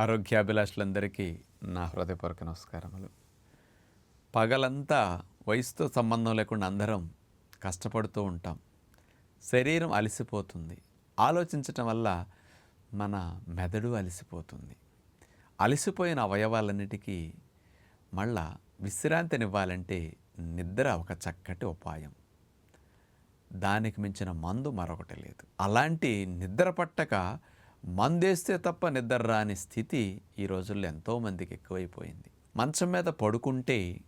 ఆరోగ్యాభిలాషులందరికీ నా హృదయపూర్వక నమస్కారములు. పగలంతా వయసుతో సంబంధం లేకుండా అందరం కష్టపడుతూ ఉంటాం. శరీరం అలసిపోతుంది. ఆలోచించటం వల్ల మన మెదడు అలసిపోతుంది. అలసిపోయిన అవయవాలన్నిటికీ మళ్ళా విశ్రాంతినివ్వాలంటే నిద్ర ఒక చక్కటి ఉపాయం. దానికి మించిన మందు మరొకటి లేదు. అలాంటి నిద్ర పట్టక మందేస్తే తప్ప నిద్ర రాని స్థితి ఈ రోజుల్లో ఎంతోమందికి ఎక్కువైపోయింది. మంచం మీద పడుకుంటే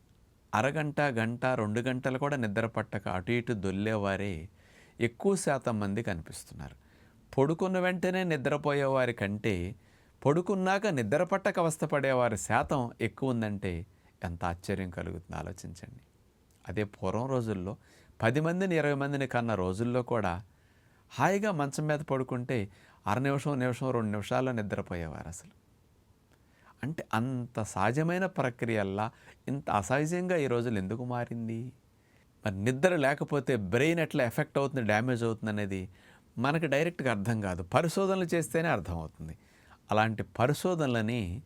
అరగంట గంట రెండు గంటలు కూడా నిద్ర పట్టక అటు ఇటు దొల్లేవారే ఎక్కువ శాతం మంది కనిపిస్తున్నారు. పడుకున్న వెంటనే నిద్రపోయేవారి కంటే పడుకున్నాక నిద్ర పట్టక అవస్థపడేవారి శాతం ఎక్కువ ఉందంటే ఎంత ఆశ్చర్యం కలుగుతుంది ఆలోచించండి. అదే పూర్వం రోజుల్లో పది మందిని ఇరవై మందిని కన్న రోజుల్లో కూడా హాయిగా మంచం మీద పడుకుంటే అర నిమిషం నిమిషం రెండు నిమిషాల్లో నిద్రపోయేవారు అసలు. అంటే అంత సహజమైన ప్రక్రియల్లా ఇంత అసహజంగా ఈ రోజులు ఎందుకు మారింది? మరి నిద్ర లేకపోతే బ్రెయిన్ ఎట్లా ఎఫెక్ట్ అవుతుంది డ్యామేజ్ అవుతుంది అనేది మనకి డైరెక్ట్గా అర్థం కాదు. పరిశోధనలు చేస్తేనే అర్థమవుతుంది. అలాంటి పరిశోధనలని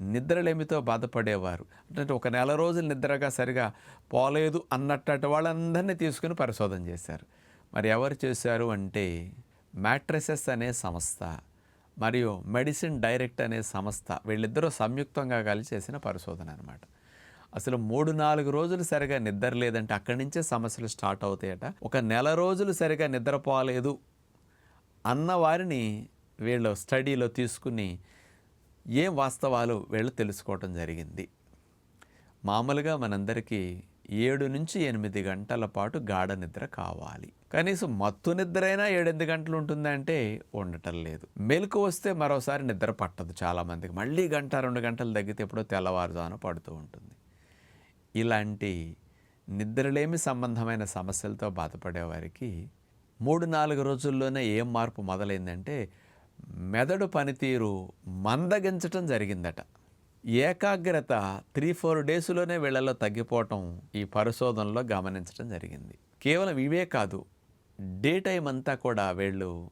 నిద్రలేమితో బాధపడేవారు. అంటే ఒక నెల రోజులు నిద్రగా సరిగా పోలేదు అన్నట్టు వాళ్ళందరినీ తీసుకుని పరిశోధన చేశారు. మరి ఎవరు చేశారు అంటే మ్యాట్రసెస్ అనే సంస్థ మరియు మెడిసిన్ డైరెక్ట్ అనే సంస్థ వీళ్ళిద్దరూ సంయుక్తంగా కలిసి చేసిన పరిశోధన అనమాట అసలు మూడు నాలుగు రోజులు సరిగా నిద్ర లేదంటే అక్కడి నుంచే సమస్యలు స్టార్ట్ అవుతాయట. ఒక నెల రోజులు సరిగా నిద్రపోలేదు అన్న వారిని వీళ్ళు స్టడీలో తీసుకుని ఏం వాస్తవాలు వీళ్ళు తెలుసుకోవటం జరిగింది. మామూలుగా మనందరికీ ఏడు నుంచి ఎనిమిది గంటల పాటు గాఢ నిద్ర కావాలి. కనీసం మత్తు నిద్ర అయినా ఏడెనిమిది గంటలు ఉంటుందంటే ఉండటం లేదు. మెలకు వస్తే మరోసారి నిద్ర పట్టదు చాలామందికి. మళ్ళీ గంట రెండు గంటలు తగ్గితే ఎప్పుడో తెల్లవారుజామున పడుతూ ఉంటుంది. ఇలాంటి నిద్రలేమి సంబంధమైన సమస్యలతో బాధపడేవారికి మూడు నాలుగు రోజుల్లోనే ఏం మార్పు మొదలైందంటే మెదడు పనితీరు మందగించటం జరిగిందట. ఏకాగ్రత త్రీ ఫోర్ డేస్లోనే వీళ్ళలో తగ్గిపోవటం ఈ పరిశోధనలో గమనించడం జరిగింది. కేవలం ఇవే కాదు డే టైం అంతా కూడా వీళ్ళు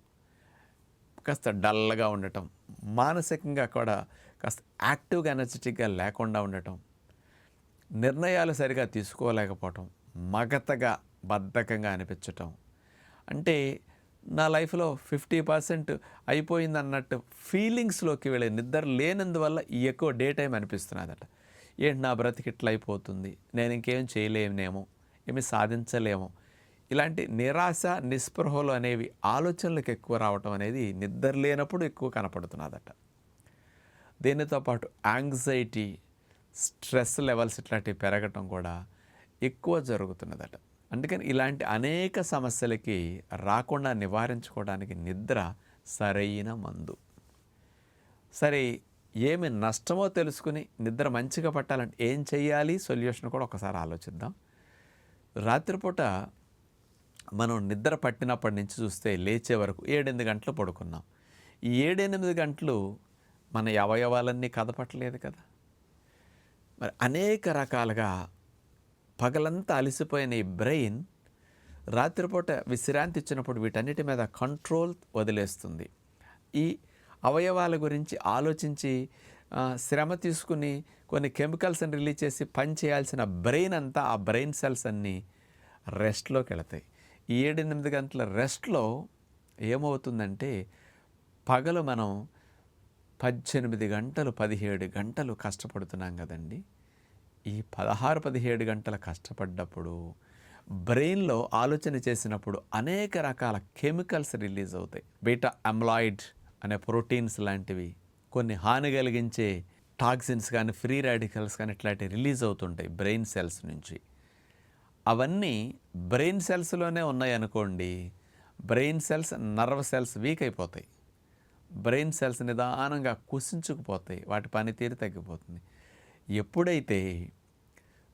కాస్త డల్గా ఉండటం మానసికంగా కూడా కాస్త యాక్టివ్గా ఎనర్జెటిక్గా లేకుండా ఉండటం నిర్ణయాలు సరిగా తీసుకోలేకపోవటం మగతగా బద్ధకంగా అనిపించటం. అంటే నా లైఫ్లో ఫిఫ్టీ పర్సెంట్ అయిపోయింది అన్నట్టు ఫీలింగ్స్లోకి వెళ్ళే నిద్ర లేనందువల్ల ఈ ఎక్కువ డే టైం అనిపిస్తున్నదట. ఏంటి నా బ్రతికి ఇట్లా అయిపోతుంది? నేను ఇంకేం చేయలేమేమో ఏమి సాధించలేము. ఇలాంటి నిరాశ నిస్పృహలు అనేవి ఆలోచనలకు ఎక్కువ రావటం అనేది నిద్ర లేనప్పుడు ఎక్కువ కనపడుతున్నదట. దీనితో పాటు యాంగ్జైటీ స్ట్రెస్ లెవెల్స్ ఇట్లాంటివి పెరగటం కూడా ఎక్కువ జరుగుతున్నదట. అందుకని ఇలాంటి అనేక సమస్యలకి రాకుండా నివారించుకోవడానికి నిద్ర సరైన మందు. సరే ఏమి నష్టమో తెలుసుకుని నిద్ర మంచిగా పట్టాలంటే ఏం చేయాలి సొల్యూషన్ కూడా ఒకసారి ఆలోచిద్దాం. రాత్రిపూట మనం నిద్ర పట్టినప్పటి నుంచి చూస్తే లేచే వరకు ఏడెనిమిది గంటలు పడుకున్నాం. ఈ ఏడెనిమిది గంటలు మన అవయవాలన్నీ కదపట్లేదు కదా. మరి అనేక రకాలుగా పగలంతా అలసిపోయిన ఈ బ్రెయిన్ రాత్రిపూట విశ్రాంతి ఇచ్చినప్పుడు వీటన్నిటి మీద కంట్రోల్ వదిలేస్తుంది. ఈ అవయవాల గురించి ఆలోచించి శ్రమ తీసుకుని కొన్ని కెమికల్స్ని రిలీజ్ చేసి పని చేయాల్సిన బ్రెయిన్ అంతా ఆ బ్రెయిన్ సెల్స్ అన్నీ రెస్ట్లోకి వెళతాయి. ఈ ఏడెనిమిది గంటల రెస్ట్లో ఏమవుతుందంటే పగలు మనం పద్దెనిమిది గంటలు పదిహేడు గంటలు కష్టపడుతున్నాం కదండి. ఈ పదహారు పదిహేడు గంటల కష్టపడ్డప్పుడు బ్రెయిన్లో ఆలోచన చేసినప్పుడు అనేక రకాల కెమికల్స్ రిలీజ్ అవుతాయి. బీటా అమ్లాయిడ్ అనే ప్రోటీన్స్ లాంటివి కొన్ని హాని కలిగించే టాక్సిన్స్ కానీ ఫ్రీ రాడికల్స్ కానీ ఇట్లాంటివి రిలీజ్ అవుతుంటాయి బ్రెయిన్ సెల్స్ నుంచి. అవన్నీ బ్రెయిన్ సెల్స్లోనే ఉన్నాయి అనుకోండి brain cells nerve cells weak అయిపోతాయి. బ్రెయిన్ సెల్స్ నిదానంగా కుసించుకుపోతాయి వాటి పనితీరు తగ్గిపోతుంది. ఎప్పుడైతే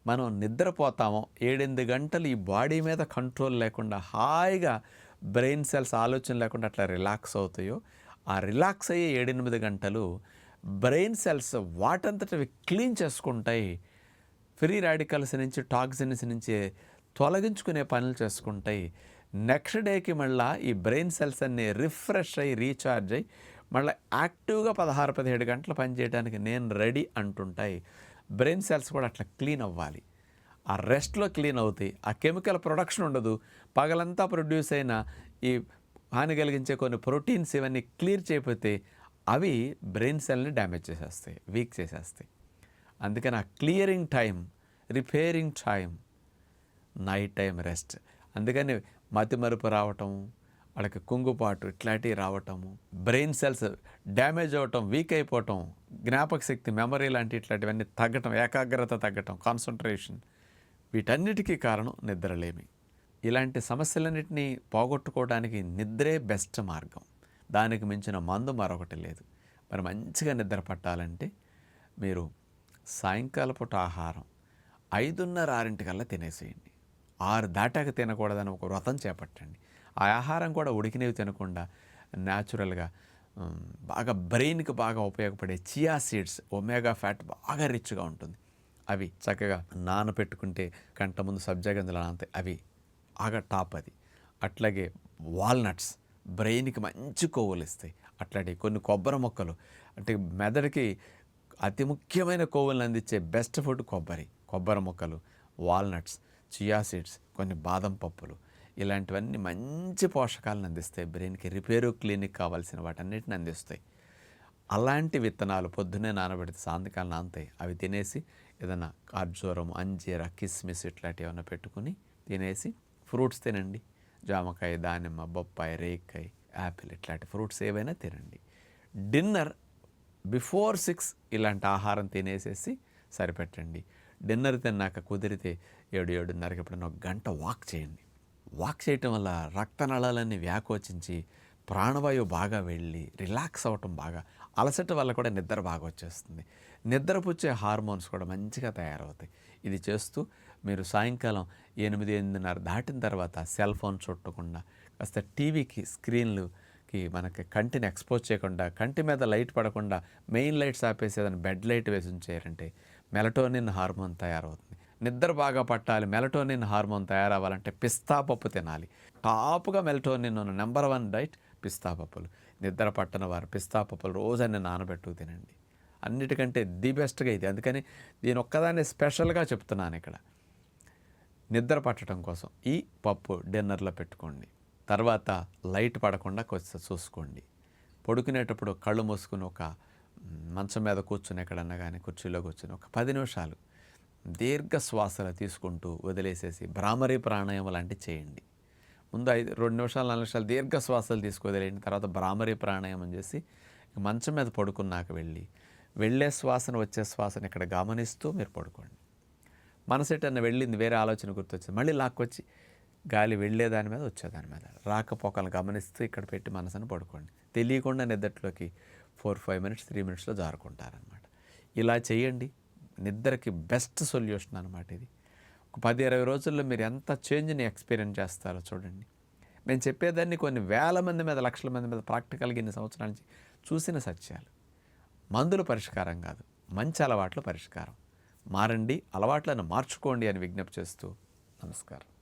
మనం నిద్రపోతామో ఏడెనిమిది గంటలు ఈ బాడీ మీద కంట్రోల్ లేకుండా హాయిగా బ్రెయిన్ సెల్స్ ఆలోచన లేకుండా అట్లా రిలాక్స్ అవుతాయో ఆ రిలాక్స్ అయ్యే ఏడెనిమిది గంటలు బ్రెయిన్ సెల్స్ వాటంతటవి క్లీన్ చేసుకుంటాయి. ఫ్రీ రాడికల్స్ నుంచి టాక్సిన్స్ నుంచి తొలగించుకునే పనులు చేసుకుంటాయి. నెక్స్ట్ డేకి మళ్ళీ ఈ బ్రెయిన్ సెల్స్ అన్నీ రిఫ్రెష్ అయ్యి రీఛార్జ్ అయ్యి మళ్ళీ యాక్టివ్గా పదహారు పదిహేడు గంటలు పనిచేయడానికి నేను రెడీ అంటుంటాయి. బ్రెయిన్ సెల్స్ కూడా అట్లా క్లీన్ అవ్వాలి. ఆ రెస్ట్లో క్లీన్ అవుతాయి. ఆ కెమికల్ ప్రొడక్షన్ ఉండదు. పగలంతా ప్రొడ్యూస్ అయిన ఈ హాని కలిగించే కొన్ని ప్రోటీన్స్ ఇవన్నీ క్లియర్ చేయకపోతే అవి బ్రెయిన్ సెల్ని డ్యామేజ్ చేసేస్తాయి వీక్ చేసేస్తాయి. అందుకని ఆ clearing time repairing time night time rest. అందుకని మతిమరుపు రావటం వాళ్ళకి కుంగుపాటు ఇట్లాంటివి రావటము బ్రెయిన్ సెల్స్ డ్యామేజ్ అవ్వటం వీక్ అయిపోవటం జ్ఞాపక శక్తి మెమరీ లాంటి ఇట్లాంటివన్నీ తగ్గటం ఏకాగ్రత తగ్గటం కాన్సన్ట్రేషన్ వీటన్నిటికీ కారణం నిద్రలేమి. ఇలాంటి సమస్యలన్నింటినీ పోగొట్టుకోవడానికి నిద్రే బెస్ట్ మార్గం. దానికి మించిన మందు మరొకటి లేదు. మరి మంచిగా నిద్ర పట్టాలంటే మీరు సాయంకాల పూట ఆహారం ఐదున్నర ఆరింటికల్లా తినేసేయండి. ఆరు దాటాక తినకూడదని ఒక వ్రతం చేపట్టండి. ఆ ఆహారం కూడా ఉడికినవి తినకుండా న్యాచురల్గా బాగా బ్రెయిన్కి బాగా ఉపయోగపడే చియా సీడ్స్ ఒమేగా ఫ్యాట్ బాగా రిచ్గా ఉంటుంది. అవి చక్కగా నానపెట్టుకుంటే కంట ముందు సబ్జా గింజలు నానతాయి అవి బాగా టాప్ అది. అట్లాగే వాల్నట్స్ బ్రెయిన్కి మంచి కొవ్వులు ఇస్తాయి. అట్లాంటి కొన్ని కొబ్బరి మొక్కలు అంటే మెదడుకి అతి ముఖ్యమైన కొవ్వులను అందించే బెస్ట్ ఫుడ్ కొబ్బరి కొబ్బరి మొక్కలు వాల్నట్స్ చియా సీడ్స్ కొన్ని బాదం పప్పులు ఇలాంటివన్నీ మంచి పోషకాలను అందిస్తాయి. బ్రెయిన్కి రిపేరు క్లినిక్ కావాల్సిన వాటన్నిటిని అందిస్తాయి. అలాంటి విత్తనాలు పొద్దున్నే నానబెడితే సాయంకాలం నానతాయి. అవి తినేసి ఏదైనా ఖర్జూరం అంజీర కిస్మిస్ ఇట్లాంటివి ఏమైనా పెట్టుకుని తినేసి ఫ్రూట్స్ తినండి. జామకాయ దానిమ్మ బొప్పాయి రేక్కాయ యాపిల్ ఇట్లాంటి ఫ్రూట్స్ ఏవైనా తినండి. డిన్నర్ బిఫోర్ సిక్స్ ఇలాంటి ఆహారం తినేసేసి సరిపెట్టండి. డిన్నర్ తిన్నాక కుదిరితే ఏడు ఏడున్నరకి ఎప్పుడైనా ఒక గంట వాక్ చేయండి. వాక్ చేయటం వల్ల రక్తనాళాలన్నీ వ్యాకోచించి ప్రాణవాయువు బాగా వెళ్ళి రిలాక్స్ అవ్వటం బాగా అలసట వల్ల కూడా నిద్ర బాగా వచ్చేస్తుంది. నిద్రపుచ్చే హార్మోన్స్ కూడా మంచిగా తయారవుతాయి. ఇది చేస్తూ మీరు సాయంకాలం ఎనిమిది ఎనిమిదిన్నర దాటిన తర్వాత సెల్ ఫోన్ చుట్టకుండా కాస్త టీవీకి స్క్రీన్లుకి మనకి కంటిని ఎక్స్పోజ్ చేయకుండా కంటి మీద లైట్ పడకుండా మెయిన్ లైట్స్ ఆపేసి ఏదైనా బెడ్ లైట్ వేసి ఉంచారంటే మెలటోనిన్ హార్మోన్ తయారవుతుంది. నిద్ర బాగా పట్టాలి. మెలటోనిన్ హార్మోన్ తయారవ్వాలంటే పిస్తా పప్పు తినాలి. టాప్గా మెలటోనిన్ ఉన్న నెంబర్ వన్ డైట్ పిస్తా పప్పులు. నిద్ర పట్టని వారు పిస్తా పప్పులు రోజన్నీ నానబెట్టుకు తినండి. అన్నిటికంటే ది బెస్ట్గా ఇది. అందుకని దీని ఒక్కదాన్ని స్పెషల్గా చెప్తున్నాను ఇక్కడ. నిద్ర పట్టడం కోసం ఈ పప్పు డిన్నర్లో పెట్టుకోండి. తర్వాత లైట్ పడకుండా కొంచెం చూసుకోండి. పడుకునేటప్పుడు కళ్ళు మూసుకుని ఒక మంచం మీద కూర్చుని ఎక్కడన్నా కానీ కుర్చీలో కూర్చుని ఒక పది నిమిషాలు దీర్ఘ శ్వాసలు తీసుకుంటూ వదిలేసేసి భ్రామరి ప్రాణాయామం లాంటివి చేయండి. ముందు ఐదు రెండు నిమిషాలు నాలుగు నిమిషాలు దీర్ఘ శ్వాసలు తీసుకు వదిలేయండి. తర్వాత భ్రామరి ప్రాణాయామం చేసి మంచం మీద పడుకున్నాక వెళ్ళి వెళ్ళే శ్వాసను వచ్చే శ్వాసను ఇక్కడ గమనిస్తూ మీరు పడుకోండి. మనసు ఎటన్నా వెళ్ళింది వేరే ఆలోచన గుర్తొచ్చింది. మళ్ళీ లాక్కొచ్చి గాలి వెళ్ళేదాని మీద వచ్చేదాని మీద. రాకపోకలను గమనిస్తూ ఇక్కడ పెట్టి మనసును పడుకోండి. తెలియకుండా నిద్రలోకి ఫోర్ ఫైవ్ మినిట్స్ త్రీ మినిట్స్లో జారుకుంటారనమాట ఇలా చేయండి. నిద్రకి బెస్ట్ సొల్యూషన్ అనమాట ఇది. ఒక పది ఇరవై రోజుల్లో మీరు ఎంత చేంజ్ని ఎక్స్పీరియన్స్ చేస్తారో చూడండి. నేను చెప్పేదాన్ని కొన్ని వేల మంది మీద లక్షల మంది మీద ప్రాక్టికల్గా ఇన్ని సంవత్సరాల నుంచి చూసిన సత్యాలు. మందులు పరిష్కారం కాదు మంచి అలవాట్లు పరిష్కారం. మారండి అలవాట్లను మార్చుకోండి అని విజ్ఞప్తి చేస్తూ నమస్కారం.